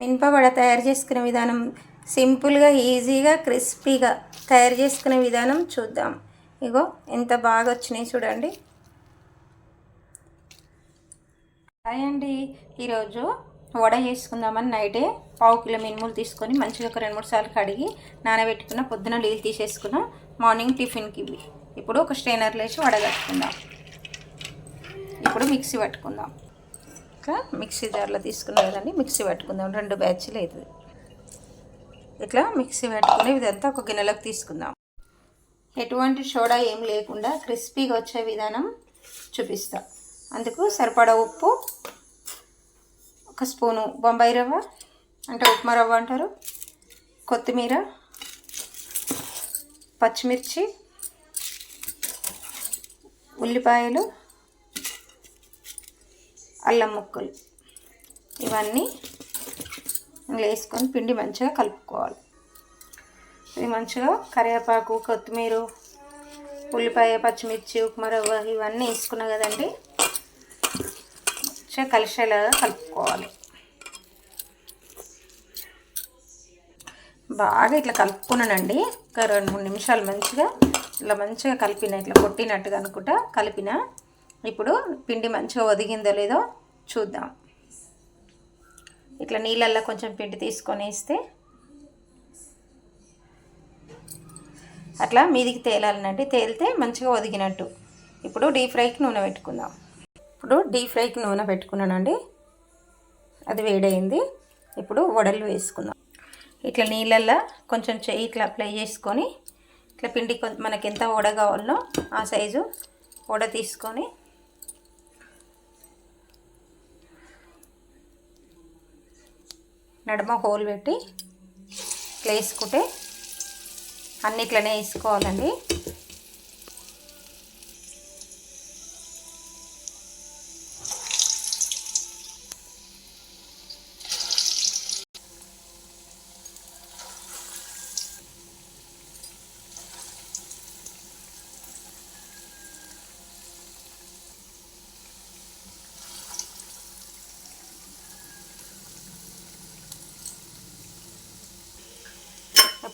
మినపవడ తయారు చేసుకునే విధానం సింపుల్గా ఈజీగా క్రిస్పీగా తయారు చేసుకునే విధానం చూద్దాం. ఇగో ఎంత బాగా వచ్చినాయి చూడండి. హాయ్ అండి. ఈరోజు వడ చేసుకుందామని నైటే పావు కిలో మినుములు తీసుకొని మంచిగా ఒక రెండు మూడు సార్లు కడిగి నానబెట్టుకున్న పొద్దున నీళ్ళు తీసేసుకున్నాం. మార్నింగ్ టిఫిన్కి ఇవి. ఇప్పుడు ఒక స్ట్రైనర్లో వేసి వడగట్టుకుందాం ఇప్పుడు మిక్సీ పట్టుకుందాం. ఇట్లా మిక్సీ జార్లో తీసుకున్నాం కదండి మిక్సీ పట్టుకుందాం. రెండు బ్యాచ్లు అవుతుంది ఇట్లా మిక్సీ పెట్టుకుని ఇదంతా ఒక గిన్నెలోకి తీసుకుందాం. ఎటువంటి సోడా ఏం లేకుండా క్రిస్పీగా వచ్చే విధానం చూపిస్తా. అందుకు సరిపడా ఉప్పు ఒక స్పూను బొంబాయి రవ్వ అంటే ఉప్మా రవ్వ అంటారు కొత్తిమీర పచ్చిమిర్చి ఉల్లిపాయలు అల్లం ముక్కలు. ఇవన్నీ వేసుకొని పిండి మంచిగా కలుపుకోవాలి. ఇది మంచిగా కరివేపాకు కొత్తిమీర ఉల్లిపాయ పచ్చిమిర్చి ఉప్మరవ్వ ఇవన్నీ వేసుకున్నా కదండి మంచిగా కలిసేలాగా కలుపుకోవాలి. బాగా ఇట్లా కలుపుకున్నానండి. ఒక రెండు మూడు నిమిషాలు మంచిగా ఇట్లా మంచిగా కలిపిన ఇట్లా కొట్టినట్టుగా అనుకుంటా కలిపిన ఇప్పుడు పిండి మంచిగా ఒదిగిందో లేదో చూద్దాం. ఇట్లా నీళ్ళల్లో కొంచెం పిండి తీసుకొని వేస్తే అట్లా మీదికి తేలాలనండి. తేలితే మంచిగా ఒదిగినట్టు. ఇప్పుడు డీప్ ఫ్రైకి నూనె పెట్టుకుందాం. ఇప్పుడు డీప్ ఫ్రైకి నూనె పెట్టుకున్నానండి. అది వేడైంది. ఇప్పుడు వడలు వేసుకుందాం. ఇట్లా నీళ్ళల్లో కొంచెం చెయ్యి ఇట్లా అప్లై చేసుకొని ఇట్లా పిండి మనకి ఎంత వడ కావాలో ఆ సైజు వడ తీసుకొని నడుమ హోల్ పెట్టి ఇట్లా వేసుకుంటే అన్నిట్లనే వేసుకోవాలండి.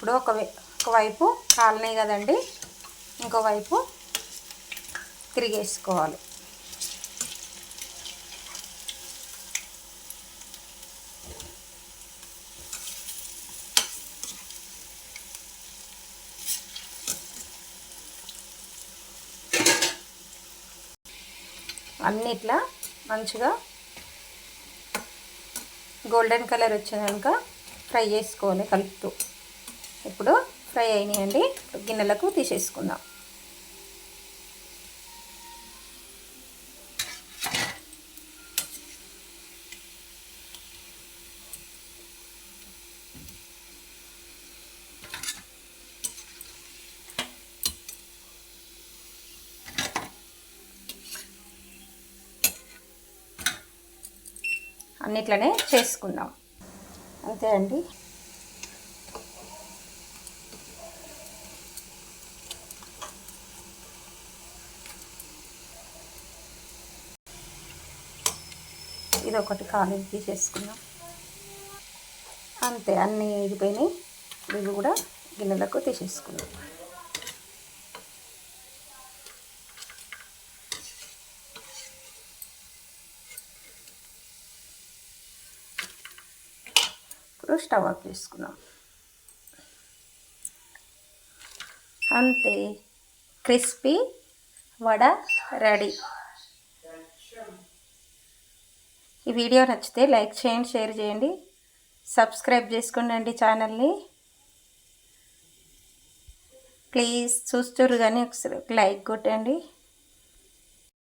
ఇప్పుడు ఒక ఒకవైపు కాలనీ కదండి ఇంకోవైపు తిరిగేసుకోవాలి. అన్నిట్లా మంచిగా గోల్డెన్ కలర్ వచ్చినాక ఫ్రై చేసుకోవాలి కలుపుతూ. ఇప్పుడు ఫ్రై అయినాయండి. గిన్నెలకు తీసేసుకుందాం. అన్నిట్లనే చేసుకుందాం. అంతే అండి. ఇది ఒకటి కాలు తీసేసుకున్నాం అంతే అన్నీ ఇదిపోయినాయి ఇవి కూడా గిన్నెలకు తీసేసుకున్నాం. ఇప్పుడు స్టవ్ ఆఫ్ చేసుకున్నాం. అంతే క్రిస్పీ వడ రెడీ. ఈ వీడియో నచ్చితే లైక్ చేయండి షేర్ చేయండి. సబ్స్క్రైబ్ చేసుకోండి ఛానల్ని. ప్లీజ్ చూస్తురు కానీ ఒకసారి లైక్ కొట్టండి.